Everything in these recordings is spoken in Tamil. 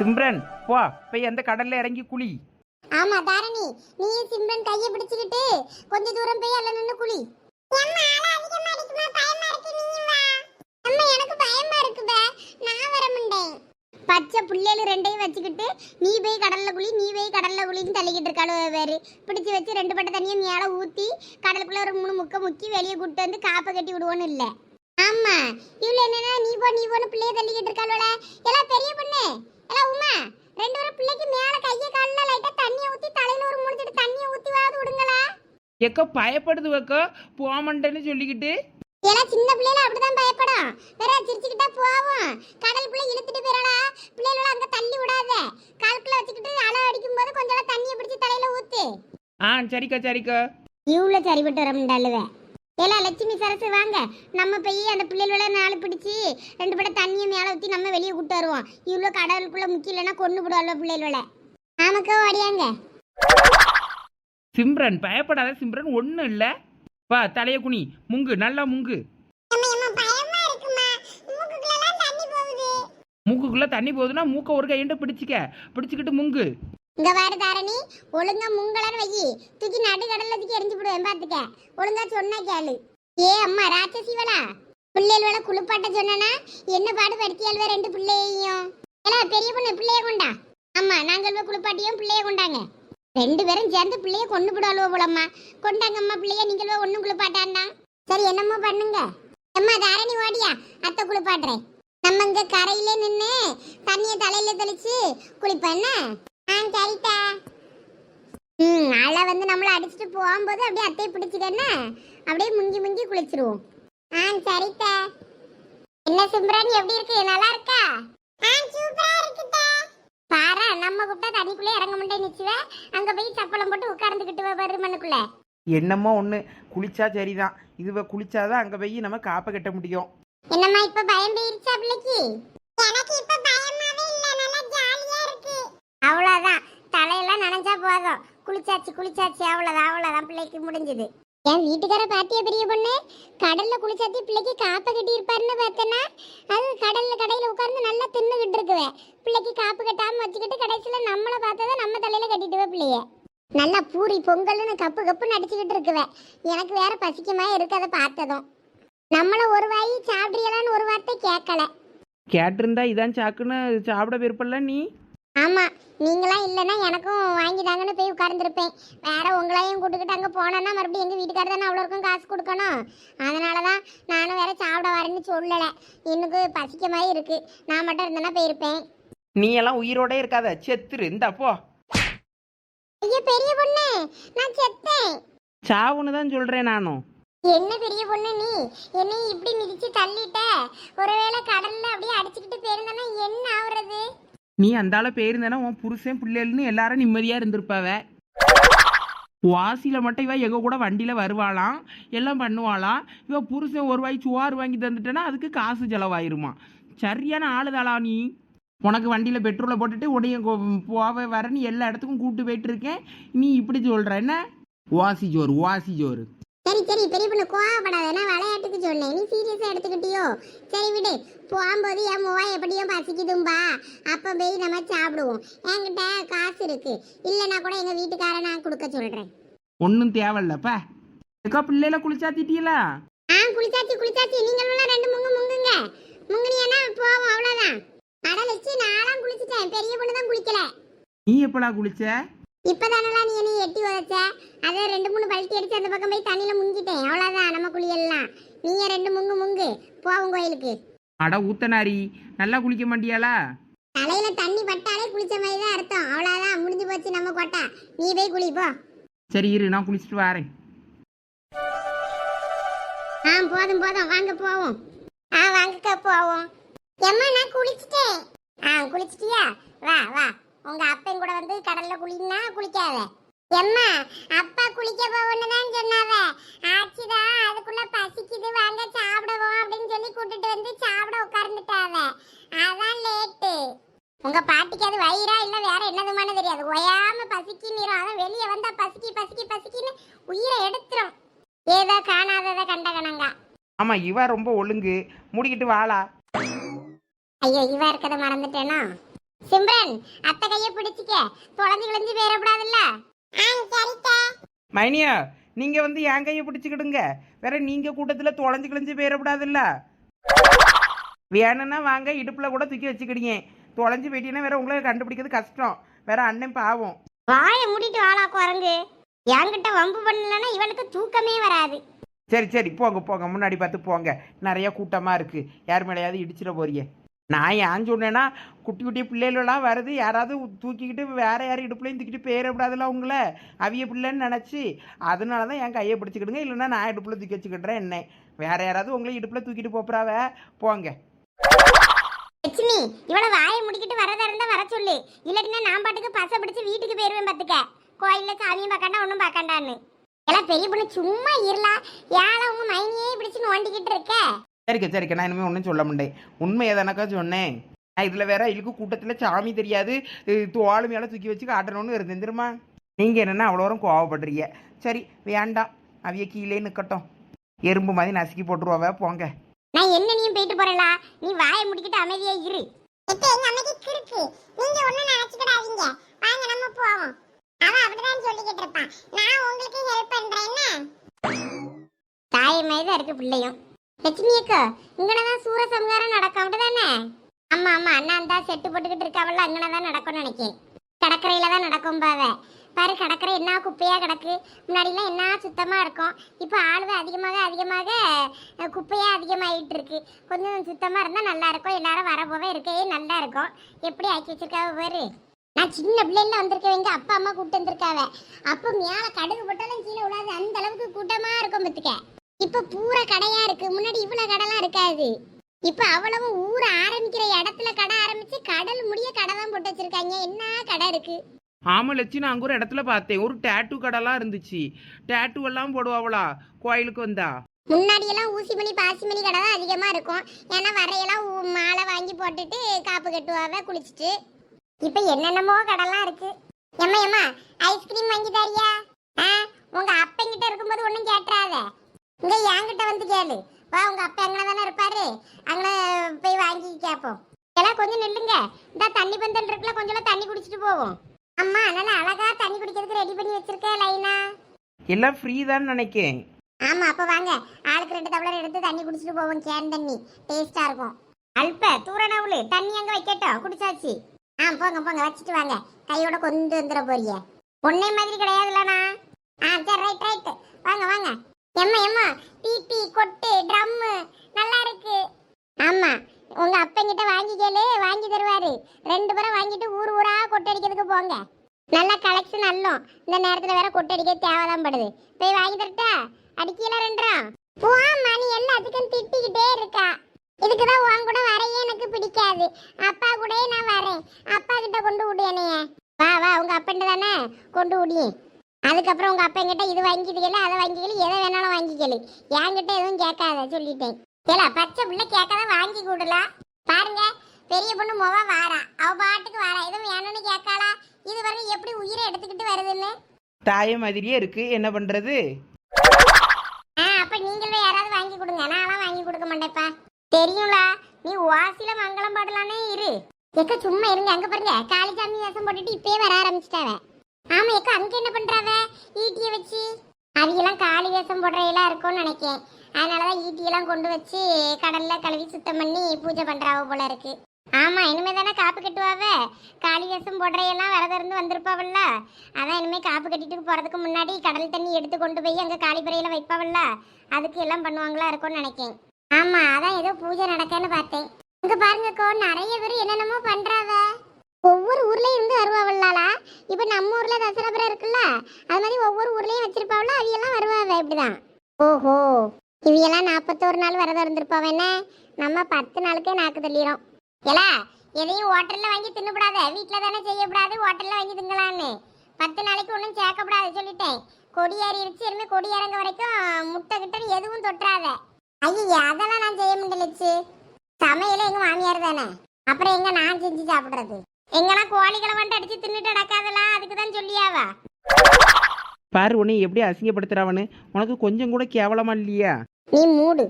சிம்ரன் போ போய் அந்த கடல்ல இறங்கி குளி. ஆமா தாரணி நீயும் சிம்ரன் கையை பிடிச்சுக்கிட்டு கொஞ்ச தூரம் போய் அல்ல நின்னு குளி. அம்மா எனக்கு பயமா இருக்குப நான் வர மாட்டேன் பச்சை புள்ளைகள் ரெண்டையும் வச்சுக்கிட்டு நீ போய் கடல்ல குளி நீ போய் கடல்ல குளின்னு தள்ளிக்கிட்டு இருக்காளு வேறு பிடிச்சு வச்சு ரெண்டு பட்ட தண்ணியை மேலே ஊற்றி கடலுக்குள்ள ஒரு மூணு முக்க முக்கி வெளியே கூட்டு வந்து காப்பை கட்டி விடுவோன்னு இல்லை. ஆமா இவ்வளோ என்னன்னா நீ போ நீ போன்னு பிள்ளைய தள்ளிக்கிட்டு இருக்காளோல. எல்லாம் பெரிய பொண்ணு எல்லாம் உமா ரெண்டு பேரும் பிள்ளைக்கு மேலே கையை காலில் லைட்டாக தண்ணியை ஊற்றி தலையில ஒரு முடிச்சிட்டு தண்ணியை ஊற்றிவாது விடுங்களா எக்கோ பயப்படுது வைக்கோ போமண்டேன்னு சொல்லிக்கிட்டு. எல்லாம் சின்ன பிள்ளைல அப்படிதான் பயப்படும் வேற சிரிச்சுக்கிட்டா போவோம். கடலுக்குள்ள இழுத்துட்டு போயிடலா பிள்ளைகள அங்க தள்ளி விடாத. காலுக்குள்ள வச்சுக்கிட்டு அலை அடிக்கும் போது கொஞ்சம் தண்ணியை பிடிச்சி தலையில ஊத்து. ஆ சரிக்கா சரிக்கா. இவ்வளோ சரிப்பட்டு வர முடியாளுவே எல்லாம் லட்சுமி சரசு வாங்க. நம்ம போய் அந்த பிள்ளைகளோட நாலு பிடிச்சி ரெண்டு படம் தண்ணியை மேலே ஊற்றி நம்ம வெளியே கூட்டு வருவோம். இவ்வளோ கடலுக்குள்ள முக்கியலன்னா கொண்டு விடுவாள்வ பிள்ளைகளோட. ஆமாக்கா ஓடியாங்க. சிம்ரன் பயப்படாத சிம்ரன் ஒன்றும் இல்லை. வா தலைய குனி. முங்கு நல்லா முங்கு. மூக்குக்குள்ள தண்ணி போகுதுன்னா மூக்க ஒரு கையண்ட பிடிச்சிக்க. பிடிச்சிக்கிட்டு முங்கு. இங்க பாரு தாரணி ஒழுங்கா முங்கலன்னு வை. தூக்கி நடு கடல்ல தூக்கி எரிஞ்சு போடுவேன் பாத்துக்க. ஒழுங்கா சொன்னா கேளு. ஏ அம்மா ராட்சசிவளா பிள்ளைகளோட குளிப்பாட்ட சொன்னா என்ன பாடு படுத்தியாள்வ ரெண்டு பிள்ளையையும்? எல்லாம் பெரிய பொண்ணு பிள்ளைய கொண்டா? ஆமா நாங்கள் குளிப்பாட்டியும் பிள்ளைய கொண்டாங்க. ரெண்டு பேரும் சேர்ந்து பிள்ளைய கொண்டு விடாளுவோ போலம்மா. கொண்டாங்கம்மா பிள்ளைய நீங்களோ ஒண்ணும் குளிப்பாட்டாண்டா? சரி என்னம்மா பண்ணுங்க? அம்மா தாரணி ஓடியா? அத்தை குளிப்பாட்டுறேன். நம்ம இங்க கரையில நின்னு தண்ணிய தலையில தெளிச்சு குளிப்பேன் ஆ சரிட்டா ம் அலை வந்து நம்மள அடிச்சுட்டு போகும்போது அப்படியே அத்தையை பிடிச்சிக்கன்னா அப்படியே முங்கி முங்கி குளிச்சிருவோம். ஆ சரிட்டா என்ன சிம்ரன் எப்படி இருக்கு? நல்லா இருக்கா? ஆ சூப்பரா நம்ம கூப்பிட்டா தண்ணிக்குள்ளே இறங்க முடியாது நிச்சுவ. அங்க போய் சப்பளம் போட்டு உட்கார்ந்துக்கிட்டு பாரு மண்ணுக்குள்ள. என்னமோ ஒன்று குளிச்சா சரிதான். இதுவ குளிச்சாதான் அங்கே போய் நம்ம காப்பை கட்ட முடியும். என்னம்மா இப்ப பயம் போயிருச்சா பிள்ளைக்கு? எனக்கு இப்ப பயமாவே இல்ல. நல்லா ஜாலியா இருக்கு. அவ்வளவுதான். தலையெல்லாம் நனைஞ்சா போதும். குளிச்சாச்சு குளிச்சாச்சு. அவ்வளவுதான். அவ்வளவுதான் பிள்ளைக்கு முடிஞ்சது. என் வீட்டுக்கார பாத்தியா பெரிய பொண்ணு? கடல்ல குளிச்சாத்தி பிள்ளைக்கு காப்பு கட்டி இருப்பாருன்னு பார்த்தனா அது கடல்ல கடையில உட்கார்ந்து நல்லா தின்னுகிட்டு இருக்குவே. பிள்ளைக்கு காப்பு கட்டாம வச்சுக்கிட்டு கடைசியில நம்மள பார்த்ததை நம்ம தலையில கட்டிட்டுவே பிள்ளைய. நல்லா பூரி பொங்கல்னு கப்பு கப்புன்னு அடிச்சுக்கிட்டு இருக்குவே. எனக்கு வேற பசிக்குமா இருக்கு அதை பார்த்ததும். நம்மள ஒரு வாய் சாப்பிட்றீங்களான்னு ஒரு வார்த்தை கேட்கல. கேட்டிருந்தா இதான் சாக்குன்னு சாப்பிட விருப்பம்ல நீ? ஆமா நீங்களாம் இல்லைன்னா எனக்கும் வாங்கி தாங்கன்னு போய் உட்கார்ந்துருப்பேன். வேற உங்களையும் கூட்டுக்கிட்டு அங்கே போனோன்னா மறுபடியும் எங்கள் வீட்டுக்காரர் தானே அவ்வளோ இருக்கும் காசு கொடுக்கணும். அதனால தான் நானும் வேற சாப்பிட வரேன்னு சொல்லலை. எனக்கு பசிக்க மாதிரி இருக்கு. நான் மட்டும் இருந்தேன்னா போயிருப்பேன். நீ எல்லாம் உயிரோட இருக்காத. செத்துரு. இந்தா போ. ஐயோ பெரிய பொண்ணு நான் செத்தேன். சாவுன்னு தான் சொல்கிறேன் நானும் என்ன பெரிய பொண்ணு நீ? என்னை இப்படி மிதிச்சு தள்ளிட்ட? ஒருவேளை கடல்ல அப்படியே அடிச்சுக்கிட்டு போயிருந்தேன்னா என்ன ஆகுறது நீ அந்தால போயிருந்தேன்னா உன் புருஷன் பிள்ளைகள்னு எல்லாரும் நிம்மதியாக இருந்திருப்பாவ? வாசியில் மட்டும் இவ எங்கள் கூட வண்டியில் வருவாளாம் எல்லாம் பண்ணுவாளாம் இவ புருஷன் ஒரு வாய் சுவார் வாங்கி தந்துட்டேன்னா அதுக்கு காசு செலவாயிருமா? சரியான ஆளுதாளா நீ? உனக்கு வண்டியில் பெட்ரோலை போட்டுட்டு உடைய போவ வரன்னு எல்லா இடத்துக்கும் கூப்பிட்டு போயிட்டு இருக்கேன். நீ இப்படி சொல்கிற என்ன? வாசி ஜோறு வாசி ஜோறு சரி சரி பெரிய பொண்ணு கோவப்படாத. நான் விளையாட்டுக்கு சொன்னேன். நீ சீரியஸா எடுத்துக்கிட்டியோ? சரி விடு. போகும்போது என் மூவா எப்படியும் பசிக்குதும்பா. அப்ப போய் நம்ம சாப்பிடுவோம். என்கிட்ட காசு இருக்கு. இல்லைன்னா கூட எங்க வீட்டுக்கார நான் கொடுக்க சொல்றேன். ஒன்றும் தேவையில்லப்பா. ஏக்கா பிள்ளையில குளிச்சா திட்டியலா ஆ குளிச்சாச்சு குளிச்சாச்சு. நீங்களும் ரெண்டு முங்கு முங்குங்க. முங்குனியனா போவோம் அவ்வளவுதான். அட லட்சி நான்லாம் குளிச்சிட்டேன். பெரிய பொண்ணு தான் குளிக்கல. நீ எப்படா குளிச்ச? இப்பதானலாம் நீ என்ன எட்டி உதச்ச? அதை ரெண்டு மூணு பல்ட்டி அடிச்சு அந்த பக்கம் போய் தண்ணியில முங்கிட்டேன். அவ்வளவுதான் நம்ம குளியல்லாம் நீங்க ரெண்டு முங்கு முங்கு. போவோம் கோயிலுக்கு. அட ஊத்தனாரி நல்லா குளிக்க மாட்டியாளா? தலையில தண்ணி பட்டாலே குளிச்ச மாதிரி தான் அர்த்தம். அவ்வளவுதான் முடிஞ்சு போச்சு நம்ம கொட்டா. நீ போய் குளி போ. சரி இரு நான் குளிச்சுட்டு வரேன். ஆ போதும் போதும். வாங்க போவோம். ஆ வாங்கக்கா போவோம். எம்மா நான் குளிச்சிட்டேன். ஆ குளிச்சிட்டியா? வா வா. உங்க அப்பன் கூட வந்து கடல்ல குளின்னா குளிக்காத. எம்மா அப்பா குளிக்க போவோன்னு தான் சொன்னாவ. ஆச்சிதான் அதுக்குள்ள பசிக்குது வாங்க சாப்பிடுவோம் அப்படின்னு சொல்லி கூட்டிட்டு வந்து சாப்பிட உட்கார்ந்துட்டாவ. அதான் லேட்டு. உங்க பாட்டிக்கு அது வயிறா இல்ல வேற என்னதுமான தெரியாது. ஒயாம பசிக்கு நீரும் அதான் வெளியே வந்தா பசிக்கி பசிக்கி பசிக்கின்னு உயிரை எடுத்துரும். ஏதோ காணாததை கண்ட கணங்க ஆமாம் இவ ரொம்ப ஒழுங்கு. மூடிக்கிட்டு வாளா ஐயோ இவ இருக்கத மறந்துட்டேனா? சிம்ரன் அத்தை கையை பிடிச்சிக்க. தொலைஞ்சு கிழஞ்சு சரிக்கா மைனியா நீங்கள் வந்து என் கையை பிடிச்சிக்கிடுங்க. வேற நீங்கள் கூட்டத்தில் தொலைஞ்சு கிழிஞ்சு போயிடக்கூடாதுல்ல வேணும்னா வாங்க இடுப்பில் கூட தூக்கி வச்சுக்கிடுங்க. தொலைஞ்சு போயிட்டீங்கன்னா வேற உங்களை கண்டுபிடிக்கிறது கஷ்டம். வேற அண்ணன் பாவம். வாயை மூடிட்டு வாழா குரங்கு. என்கிட்ட வம்பு பண்ணலன்னா இவளுக்கு தூக்கமே வராது. சரி சரி போங்க போங்க. முன்னாடி பார்த்து போங்க. நிறைய கூட்டமாக இருக்குது யார் மேலேயாவது இடிச்சிட போறியே நான் ஏன் சொன்னேன்னா குட்டி குட்டி பிள்ளைகளெல்லாம் வருது யாராவது தூக்கிக்கிட்டு வேறு யாரும் இடுப்புலையும் தூக்கிட்டு போயிடக்கூடாதுல்ல அவங்கள. அவிய பிள்ளைன்னு நினச்சி அதனால தான் என் கையை பிடிச்சிக்கிடுங்க. இல்லைன்னா நான் இடுப்பில் தூக்கி வச்சுக்கிடுறேன் என்ன. வேறு யாராவது உங்களை இடுப்பில் தூக்கிட்டு போப்புறாவ. போங்க. லட்சுமி இவள வாயை முடிக்கிட்டு வரதா இருந்தா வர சொல்லு. இல்லாட்டினா நான் பாட்டுக்கு பசை பிடிச்சி வீட்டுக்கு போயிருவேன் பார்த்துக்க கோயில்ல சாமியும் பார்க்கண்டா ஒன்றும் பார்க்கண்டான்னு. எல்லாம் பெரிய பொண்ணு சும்மா இருலாம் ஏழை உங்க மைனியே பிடிச்சு நோண்டிக்கிட்டு இருக்க. சரிக்கா சரிக்கா. நான் இனிமேல் ஒன்றும் சொல்ல மாட்டேன். உண்மையை தானக்கா சொன்னேன். நான் இதில் வேற இழுக்கு கூட்டத்தில் சாமி தெரியாது. இது தோல் மேலே தூக்கி வச்சு காட்டணும்னு இருந்தேன் தெரியுமா? நீங்கள் என்னென்னா அவ்வளோ வரும் கோவப்படுறீங்க. சரி வேண்டாம். அவைய கீழே நிற்கட்டும் எறும்பு மாதிரி நசுக்கி போட்டுருவாவே போங்க. நான் என்ன நீயும் போயிட்டு போறலா நீ வாயை முடிக்கிட்டு அமைதியா இரு. எங்க அமைதி கிறுக்கு நீங்க ஒண்ணு நினைச்சுக்கிடாதீங்க. வாங்க நம்ம போவோம். அவ அப்படிதான் சொல்லிக்கிட்டு இருப்பான் நான் உங்களுக்கு ஹெல்ப் பண்றேன் தாய் மாதிரி இருக்கு பிள்ளையும். லட்சுமி அக்கா இங்கனதான் சூரசம்ஹாரம் நடக்கும் தானே ஆமா ஆமா அண்ணா அந்த செட்டு போட்டுக்கிட்டு இருக்காவல்ல அங்கனதான் நடக்கும்னு நினைக்கேன். கடற்கரையில தான் நடக்கும் பாவ பாரு கடற்கரை என்ன குப்பையா கிடக்கு? முன்னாடிலாம் என்ன சுத்தமா இருக்கும்? இப்போ ஆளுவ அதிகமாக அதிகமாக குப்பையா அதிகமாயிட்டு இருக்கு கொஞ்சம் சுத்தமா இருந்தா நல்லா இருக்கும். எல்லாரும் வர போக இருக்கவே நல்லா இருக்கும். எப்படி ஆக்கி வச்சிருக்காவ பாரு? நான் சின்ன பிள்ளைல வந்திருக்கவங்க அப்பா அம்மா கூப்பிட்டு வந்திருக்காவ. அப்போ மேலே கடுகு போட்டாலும் கீழே விழாது. அந்த அளவுக்கு கூட்டமா இருக்கும் பத்துக்க. இப்ப பூரா கடையா இருக்கு. முன்னாடி இவ்வளவு கடைலாம் இருக்காது. இப்ப அவ்வளவு ஊர் ஆரம்பிக்கிற இடத்துல கடை ஆரம்பிச்சு கடல் முடிய கடை தான் போட்டு வச்சிருக்காங்க. என்ன கடை இருக்கு? ஆமாம் லட்சி நான் அங்கே ஒரு இடத்துல பார்த்தேன். ஒரு டேட்டு கடைலாம் இருந்துச்சு. டேட்டு எல்லாம் போடுவாவளா? கோயிலுக்கு வந்தா. முன்னாடி எல்லாம் ஊசி மணி பாசி மணி கடை தான் அதிகமா இருக்கும். ஏன்னா வரையெல்லாம் மாலை வாங்கி போட்டுட்டு காப்பு கட்டுவாவ குளிச்சுட்டு. இப்ப என்னென்னமோ கடைலாம் இருக்கு. எம்மா எம்மா ஐஸ்கிரீம் வாங்கி தரியா? உங்க அப்பங்கிட்ட இருக்கும்போது ஒண்ணும் கேட்டுறாத. இங்க என்கிட்ட வந்து கேளு. வா உங்க அப்பா அங்கே தானே இருப்பாரு? அங்கே போய் வாங்கி கேட்போம் எல்லாம் கொஞ்சம் நில்லுங்க. இந்த தண்ணி பந்தல் இருக்குல்ல கொஞ்சம் தண்ணி குடிச்சிட்டு போவோம். அம்மா நல்லா அழகா தண்ணி குடிக்கிறதுக்கு ரெடி பண்ணி வச்சிருக்க லைனா? எல்லாம் ஃப்ரீ தான் நினைக்கேன். ஆமா அப்ப வாங்க. ஆளுக்கு ரெண்டு டம்ளர் எடுத்து தண்ணி குடிச்சிட்டு போவோம் கேன் தண்ணி. டேஸ்டா இருக்கும். அல்ப தூரணவுளு தண்ணி அங்க வைக்கட்டும்? குடிச்சாச்சு. ஆ போங்க போங்க வச்சுட்டு வாங்க. கையோட கொண்டு வந்துட போறீங்க பொண்ணை மாதிரி கிடையாதுலண்ணா ஆ சரி ரைட் ரைட் வாங்க வாங்க. எம்மா எம்மா பீப்பி கொட்டு ட்ரம்மு நல்லா இருக்கு. ஆமா உங்க அப்பங்கிட்ட வாங்கி கேளு வாங்கி தருவாரு. ரெண்டு பேரும் வாங்கிட்டு ஊர் ஊரா கொட்டடிக்கிறதுக்கு போங்க. நல்ல கலெக்ஷன் அல்லும் இந்த நேரத்துல வேற கொட்டடிக்க தேவைதான் படுது. போய் வாங்கி தரட்டா? அடிக்கல ரெண்டரம் போமா மணி எல்லாத்துக்கும் திட்டிக்கிட்டே இருக்கா. இதுக்கு தான் உன் கூட வரையே எனக்கு பிடிக்காது. அப்பா கூடயே நான் வரேன். அப்பா கிட்ட கொண்டு விடு என்னைய. வா வா உங்க அப்பன்ட்டு தானே கொண்டு விடியேன் அதுக்கப்புறம் உங்க அப்பா கிட்ட இது வாங்கிக்கல அதை வாங்கிக்கல எதை வேணாலும் வாங்கிக்கல என்கிட்ட எதுவும் கேட்காத சொல்லிட்டேன். ஏலா பச்சை பிள்ளை கேட்காத வாங்கி கொடுலாம் பாருங்க பெரிய பொண்ணு மொவ வாரா. அவ பாட்டுக்கு வாரா. எதுவும் வேணும்னு கேட்காளா? இது வரைக்கும் எப்படி உயிரை எடுத்துக்கிட்டு வருதுன்னு. தாய மாதிரியே இருக்கு. என்ன பண்ணுறது ஆ அப்ப நீங்களே யாராவது வாங்கி கொடுங்க. நான்லாம் வாங்கி கொடுக்க மாட்டேப்பா தெரியும்ல நீ வாசில மங்களம் பாடலானே இரு. எக்க சும்மா இருங்க. அங்க பாருங்க காளிசாமி வேஷம் போட்டுட்டு இப்பயே வர ஆரம்பிச்சிட்டாவ. ஆமா எக்க அங்க என்ன பண்றாவ? ஈட்டிய வச்சு. அவியெல்லாம் காளி வேஷம் போடுறையெல்லாம் இருக்கும்னு நினைக்கேன். அதனாலதான் ஈட்டியெல்லாம் கொண்டு வச்சு கடல்ல கழுவி சுத்தம் பண்ணி பூஜை பண்றாவ போல இருக்கு. ஆமா இனிமே தானே காப்பு கட்டுவாவ? காளி வேஷம் போடுறையெல்லாம் விரதம் இருந்து வந்திருப்பாவல்ல? அதான் இனிமே காப்பு கட்டிட்டு போறதுக்கு முன்னாடி கடல் தண்ணி எடுத்து கொண்டு போய் அங்க காளிப்பறையில வைப்பாவல்ல? அதுக்கு எல்லாம் பண்ணுவாங்களா இருக்கும்னு நினைக்கேன். ஆமா அதான் ஏதோ பூஜை நடக்கன்னு பார்த்தேன். இங்க பாருங்கக்கோ நிறைய பேர் என்னென்னமோ பண்றாவ. ஒவ்வொரு ஊர்லயும் இருந்து வருவாவல்லாலா இப்ப நம்ம ஊர்ல தசரபுரம் இருக்குல்ல அது மாதிரி ஒவ்வொரு ஊர்லயும் வச்சிருப்பாவல அவையெல்லாம் வருவாவ இப்படிதான். ஓஹோ. இவையெல்லாம் நாற்பத்தோரு நாள் விரதம் இருந்திருப்பாவ என்ன? நம்ம பத்து நாளுக்கே நாக்கு தள்ளிடும் ஏலா எதையும் ஹோட்டல்ல வாங்கி தின்னுபடாத வீட்டில் தானே செய்யக்கூடாது ஹோட்டல்ல வாங்கி திங்கலான்னு. பத்து நாளைக்கு ஒன்றும் சேர்க்கப்படாது சொல்லிட்டேன். கொடி ஏறிடுச்சு இனிமே கொடி இறங்க வரைக்கும் முட்டை கிட்ட எதுவும் தொட்டுறாத. ஐயோ அதெல்லாம் நான் செய்ய முடியலச்சு. சமையல எங்க மாமியார் தானே. அப்புறம் எங்க நான் செஞ்சு சாப்பிடுறது? எங்கன்னா கோழிகளை வந்துட்டு அடிச்சு தின்னுட்டு அடக்காதல அதுக்கு தான் சொல்லியாவா? பாரு உன்னை எப்படி அசிங்கப்படுத்துறாவன்னு உனக்கு கொஞ்சம் கூட கேவலமா இல்லையா? நீ மூடு.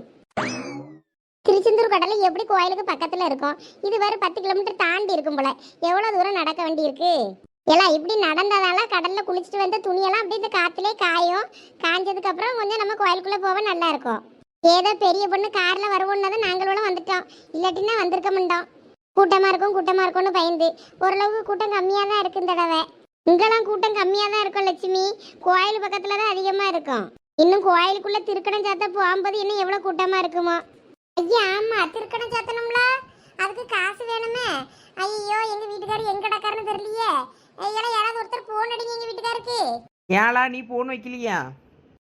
திருச்செந்தூர் கடலை எப்படி கோயிலுக்கு பக்கத்துல இருக்கும்? இது வேற பத்து கிலோமீட்டர் தாண்டி இருக்கும் போல. எவ்வளவு தூரம் நடக்க வேண்டியிருக்கு எல்லாம் இப்படி நடந்ததால கடல்ல குளிச்சுட்டு வந்த துணியெல்லாம் அப்படியே இந்த காத்துலயே காயும். காஞ்சதுக்கு அப்புறம் கொஞ்சம் நம்ம கோயிலுக்குள்ள போக நல்லா இருக்கும். ஏதோ பெரிய பொண்ணு கார்ல வருவோம்னு தான் நாங்களும் வந்துட்டோம். இல்லாட்டினா வந்திருக்க மாட்டோம். கூட்டமா இருக்கும் கூட்டமா இருக்கும்னு பயந்து. ஓரளவுக்கு கூட்டம் கம்மியா தான் இருக்கு இந்த தடவை. இங்கெல்லாம் கூட்டம் கம்மியா தான் இருக்கும் லட்சுமி. கோயில் பக்கத்துல தான் அதிகமா இருக்கும். இன்னும் கோயிலுக்குள்ள திருக்கணம் சாத்த போகும்போது இன்னும் எவ்வளவு கூட்டமா இருக்குமோ? ஐயா ஆமா திருக்கணம் சாத்தணும்ல அதுக்கு காசு வேணுமே? ஐயோ எங்க வீட்டுக்காரர் எங்க டக்காருன்னு தெரியலையே. ஐயா யாராவது ஒருத்தர் போன் அடிங்க எங்க வீட்டுக்காருக்கு? ஏலா நீ போன் வைக்கலையா?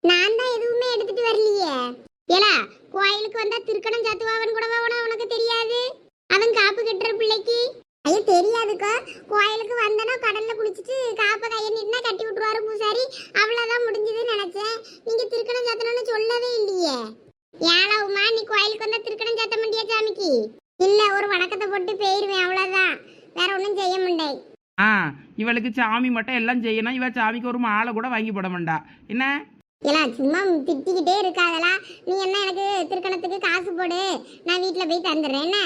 நான் தான் எதுவுமே எடுத்துட்டு வரலையே. ஏலா கோயிலுக்கு வந்தா திருக்கணம் சாத்துவாவன் கூடவா? உன- உனக்கு தெரியாது? அவன் காப்பு கட்டுற பிள்ளைக்கு. ஐயோ தெரியாதுக்கா. கோயிலுக்கு வந்தனா கடல்ல குளிச்சுட்டு காப்ப கையை நீட்டினா கட்டி விட்டுருவாரு பூசாரி. அவ்வளவுதான் முடிஞ்சதுன்னு நினைச்சேன். நீங்க திருக்கணம் சாத்தணும்னு சொல்லவே இல்லையே. ஏலா உமா நீ கோயிலுக்கு வந்தா திருக்கணம் சாத்த மாட்டியா சாமிக்கு? இல்ல ஒரு வணக்கத்தை போட்டு போயிருவேன் அவ்வளவுதான். வேற ஒண்ணும் செய்ய மாட்டேன் ஆ இவளுக்கு சாமி மட்டும் எல்லாம் செய்யணும். இவ சாமிக்கு ஒரு மாலை கூட வாங்கி போட மாட்டா. என்ன? ஏலா சும்மா திட்டிக்கிட்டே இருக்காதலா. நீ என்ன எனக்கு திருக்கணத்துக்கு காசு போடு. நான் வீட்ல போய் தந்துடுறேன். என்ன?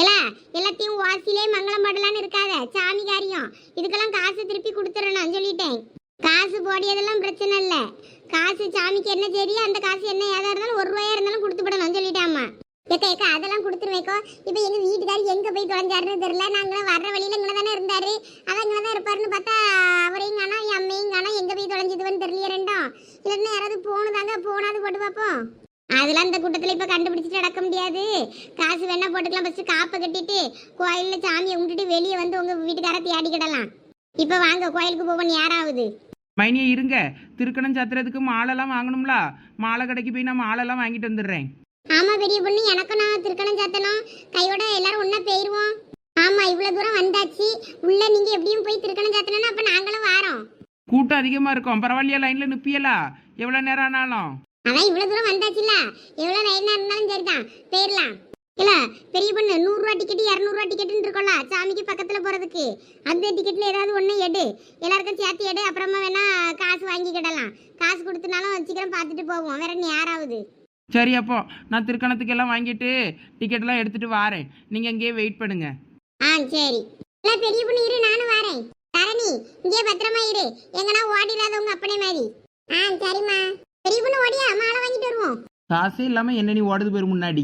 ஏலா எல்லாத்தையும் வாசிலே மங்களம் பாடலான்னு இருக்காத. சாமி காரியம். இதுக்கெல்லாம் காசு திருப்பி கொடுத்துடணும் சொல்லிட்டேன். காசு போடியதெல்லாம் பிரச்சனை இல்ல. காசு சாமிக்கு என்ன சரியா அந்த காசு என்ன ஏதா இருந்தாலும் ஒரு ரூபாயா இருந்தாலும் கொடுத்து விடணும் சொல்லிட்டாமா ஏக்கா ஏக்கா அதெல்லாம் கொடுத்துருவேக்கோ. இப்போ எங்க வீட்டுக்காரர் எங்க போய் தொலைஞ்சாருன்னு தெரியல. நாங்களும் வர்ற வழியில இங்கே தானே இருந்தாரு. அதான் இங்கே தான் இருப்பாருன்னு பார்த்தா அவரையும் காணோம் என் அம்மையும் காணோம் எங்க போய் தொலைஞ்சதுன்னு தெரியல ரெண்டும். இல்லைன்னா யாராவது போனதாங்க போனாது போட்டு பார்ப்போம். அதெல்லாம் இந்த கூட்டத்தில் இப்போ கண்டுபிடிச்சிட்டு நடக்க முடியாது. காசு வேணா போட்டுக்கலாம். ஃபஸ்ட்டு காப்பை கட்டிட்டு கோயிலில் சாமியை கும்பிட்டுட்டு வெளியே வந்து உங்கள் வீட்டுக்கார தேடிக்கிடலாம் இப்போ வாங்க கோயிலுக்கு போவோம் யாராவது? மைனியே இருங்க. திருக்கணம் சாத்துறதுக்கு மாலைலாம் வாங்கணும்ல? மாலை கடைக்கு போய் நான் மாலைலாம் வாங்கிட்டு வந்துடுறேன். ஆமாம் பெரிய பொண்ணு. எனக்கும் நான் திருக்கணம் சாத்தணும். கையோட எல்லாரும் ஒன்றா போயிடுவோம் ஆமாம் இவ்வளோ தூரம் வந்தாச்சு. உள்ள நீங்கள் எப்படியும் போய் திருக்கணம் சாத்தணும்னா அப்போ நாங்களும் வாரோம். கூட்டம் அதிகமாக இருக்கும். பரவாயில்லையா? லைனில் நிற்பியலா எவ்வளோ நேரம் ஆனாலும்? அதான் இவ்வளவு தூரம் வந்தாச்சுல எவ்வளவு ரயில்னா இருந்தாலும் சரிதான். போயிடலாம் இல்ல பெரிய பொண்ணு நூறுரூவா டிக்கெட் இரநூறுவா டிக்கெட்னு இருக்கும்ல சாமிக்கு பக்கத்துல போறதுக்கு. அந்த டிக்கெட்ல ஏதாவது ஒண்ணு எடு. எல்லாருக்கும் சேர்த்து எடு அப்புறமா வேணா காசு வாங்கிக்கிடலாம் காசு கொடுத்தனாலும் சீக்கிரம் பார்த்துட்டு போவோம். வேற யாராவது? சரி அப்போ நான் திருக்கணத்துக்கு எல்லாம் வாங்கிட்டு டிக்கெட்லாம் எடுத்துட்டு வாரேன். நீங்கள் இங்கேயே வெயிட் பண்ணுங்க. ஆ சரி. இல்ல பெரிய பொண்ணு இரு நானும் வரேன். தரணி இங்கே பத்திரமா இரு. எங்கன்னா ஓடிடாத உங்க அப்பனே மாதிரி. ஆ சரிம்மா. பெரிய பொண்ணு ஓடியா மாலை வாங்கிட்டு வருவோம் காசே இல்லாமல் என்ன நீ ஓடுது பேர் முன்னாடி.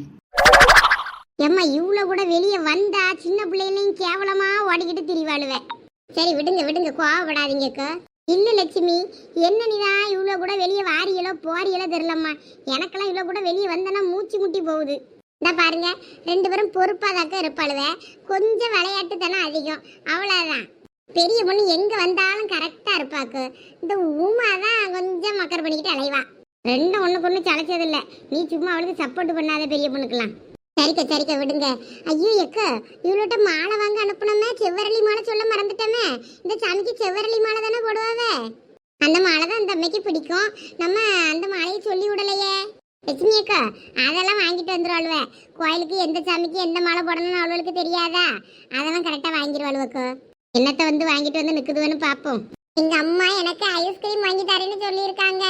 எம்மா இவ்வளோ கூட வெளியே வந்தா சின்ன பிள்ளைகளையும் கேவலமா ஓடிக்கிட்டு திரிவாளுவேன் சரி விடுங்க விடுங்க கோவப்படாதீங்கக்கா இல்ல லட்சுமி என்ன நீதான் இவ்வளோ கூட வெளியே வாரியலோ போறியலோ தெரிலம்மா எனக்கெல்லாம் இவ்வளோ கூட வெளியே வந்தனா மூச்சு முட்டி போகுது. இந்த பாருங்க ரெண்டு பேரும் பொறுப்பாதாக்க இருப்பாளுவ. கொஞ்சம் விளையாட்டு தானே அதிகம். அவ்வளோதான் பெரிய பொண்ணு எங்க வந்தாலும் கரெக்டா இருப்பாக்கு. இந்த உமா தான் கொஞ்சம் மக்கர் பண்ணிக்கிட்டு அலைவா. ரெண்டும் ஒண்ணு பொண்ணு சளைச்சது சளைச்சதில்ல. நீ சும்மா அவளுக்கு சப்போர்ட் பண்ணாத பெரிய பொண்ணுக்கெல்லாம். சரிக்கா சரிக்கா விடுங்க. ஐயோ எக்க இவளோட்ட மாலை வாங்க அனுப்பினோமே செவ்வரளி மாலை சொல்ல மறந்துட்டோமே. இந்த சாமிக்கு செவ்வரளி மாலை தானே போடுவாவே? அந்த மாலை தான் அந்த அம்மைக்கு பிடிக்கும். நம்ம அந்த மாலையை சொல்லி விடலையே. லட்சுமி அக்கா அதெல்லாம் வாங்கிட்டு வந்துருவாளுவ. கோயிலுக்கு எந்த சாமிக்கு எந்த மாலை போடணும்னு அவளுக்கு தெரியாதா? அதெல்லாம் கரெக்டாக வாங்கிடுவாளுவக்கோ என்னத்தை வந்து வாங்கிட்டு வந்து நிற்குதுன்னு பார்ப்போம் எங்க அம்மா எனக்கு ஐஸ்கிரீம் வாங்கி தரேன்னு சொல்லியிருக்காங்க.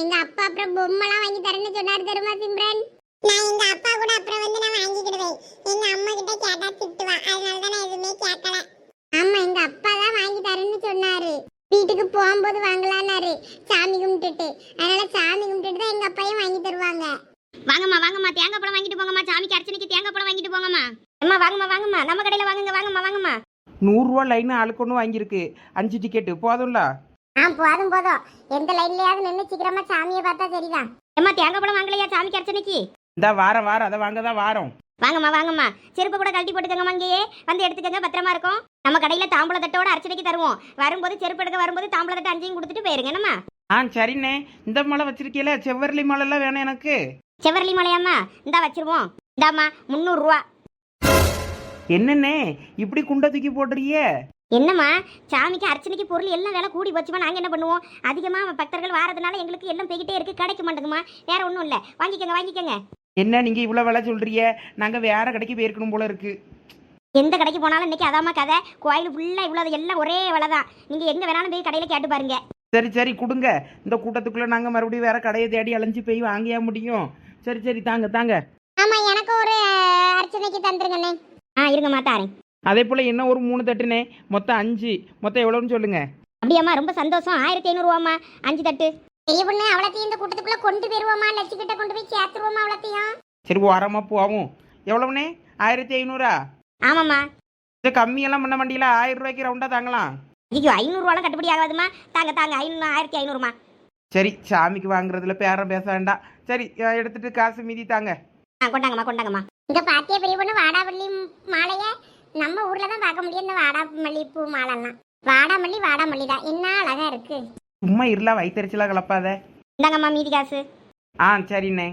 எங்க அப்பா அப்புறம் பொம்மைலாம் வாங்கி தரேன்னு சொன்னாரு தெரியுமா சிம்ரன்? நான் எங்க அப்பா கூட அப்புறம் வந்து நான் வாங்கிக்கிடுவேன். எங்க அம்மா கிட்ட கேட்டா திட்டுவா. அதனால தான் நான் எதுவுமே கேட்கல ஆமா எங்க அப்பா தான் வாங்கி தரேன்னு சொன்னாரு. வீட்டுக்கு போகும்போது வாங்கலான்னாரு. சாமி கும்பிட்டுட்டு. அதனால சாமி கும்பிட்டுட்டு தான் எங்க அப்பாயும் வாங்கி தருவாங்க. வாங்கம்மா வாங்கம்மா. தேங்காய் பழம் வாங்கிட்டு போங்கம்மா. சாமிக்கு அர்ச்சனைக்கு தேங்காய் பழம் வாங்கிட்டு போங்கம்மா. அம்மா வாங்கம்மா வாங்கம்மா. நம்ம கடையில் வாங்குங்க வாங்கம்மா வாங்கம்மா. நூறுரூவா லைன் ஆளுக்கு ஒன்று வாங்கியிருக்கு. அஞ்சு டிக்கெட்டு போதும்ல? ஆ போதும் போதும். எந்த லைன்லயாவது நின்று சீக்கிரமா சாமியை பார்த்தா சரிதான் அம்மா தேங்காய் பழம் வாங்கலையா? சாமிக்கு அர்ச்சனைக்கு இந்த வாரம் வாரம். அதை வாங்க தான் வாரம். வாங்கம்மா வாங்கம்மா. செருப்பு கூட கழட்டி போட்டுக்கோங்கம்மா இங்கேயே வந்து எடுத்துக்கங்க பத்திரமா இருக்கும். நம்ம கடையில் தாம்பூல தட்டோட அர்ச்சனைக்கு தருவோம். வரும்போது செருப்பு எடுக்க வரும்போது தாம்பூல தட்டு அஞ்சையும் கொடுத்துட்டு போயிருங்க என்னம்மா? ஆ சரிண்ணே. இந்த மலை வச்சிருக்கீல செவ்வரளி மலைலாம் வேணும் எனக்கு. செவரளி மலையாம்மா. இந்தா வச்சிருவோம். இந்தாம்மா முந்நூறுரூவா. என்னண்ணே இப்படி குண்டை தூக்கி போடுறியே என்னம்மா சாமிக்கு அர்ச்சனைக்கு பொருள் எல்லாம் விலை கூடி போச்சுமா நாங்கள் என்ன பண்ணுவோம்? அதிகமாக பக்தர்கள் வாரதுனால எங்களுக்கு எல்லாம் போய்கிட்டே இருக்கு கிடைக்க மாட்டேங்குமா? வேற ஒன்றும் இல்லை. வாங்கிக்கோங்க வாங்கிக்கோங்க. என்ன நீங்கள் இவ்வளோ விலை சொல்றிய நாங்கள் வேற கடைக்கு போயிருக்கணும் போல இருக்கு. எந்த கடைக்கு போனாலும் இன்னைக்கு அதாம்மா கதை. கோயில் ஃபுல்லாக இவ்வளோ எல்லாம் ஒரே விலை தான். நீங்கள் எங்கே வேணாலும் போய் கடையில் கேட்டு பாருங்க. சரி சரி கொடுங்க. இந்த கூட்டத்துக்குள்ளே நாங்கள் மறுபடியும் வேற கடையை தேடி அலைஞ்சு போய் வாங்கியா முடியும்? சரி சரி தாங்க தாங்க. ஆமா எனக்கு ஒரு அர்ச்சனைக்கு தந்துருங்கண்ணே. ஆ இருங்கம்மா தாரேன் அதே போல் என்ன ஒரு மூணு தட்டுனே? மொத்தம் அஞ்சு. மொத்தம் எவ்வளோன்னு சொல்லுங்கள் அப்படியாம்மா ரொம்ப சந்தோஷம். ஆயிரத்தி ஐநூறுவாம்மா. அஞ்சு தட்டு. பெரிய பொண்ணு அவ்வளோத்தையும் இந்த கூட்டத்துக்குள்ள கொண்டு போயிருவோமா லட்சுக்கிட்ட கொண்டு போய் சேர்த்துருவோமா அவ்வளோத்தையும் சரி ஓரமாக போவோம் எவ்வளவுண்ணே ஆயிரத்தி ஐநூறா? ஆமாம்மா. இது கம்மியெல்லாம் பண்ண மாட்டீங்களா? ஆயிரம் ரூபாய்க்கு ரவுண்டாக தாங்கலாம். ஐயோ ஐநூறுவாலாம் கட்டுப்படி ஆகாதுமா தாங்க தாங்க. ஐநூறு ஆயிரத்தி ஐநூறுமா சரி சாமிக்கு வாங்குறதுல பேரம் பேச வேண்டாம். சரி எடுத்துட்டு காசு மீதி தாங்க. ஆ கொண்டாங்கம்மா கொண்டாங்கம்மா. இங்க பாத்தியா பெரிய பொண்ணு வாடாமல்லி மாலைய நம்ம ஊர்ல தான் பார்க்க முடியும் இந்த வாடாமல்லி பூ மாலைலாம். வாடாமல்லி வாடாமல்லி தான். என்ன அழகா இருக்கு. சும்மா இருலாம் வயிற்றுச்சலாக கலப்பாத இந்தாங்கம்மா மீதி காசு. ஆ சரிண்ணே.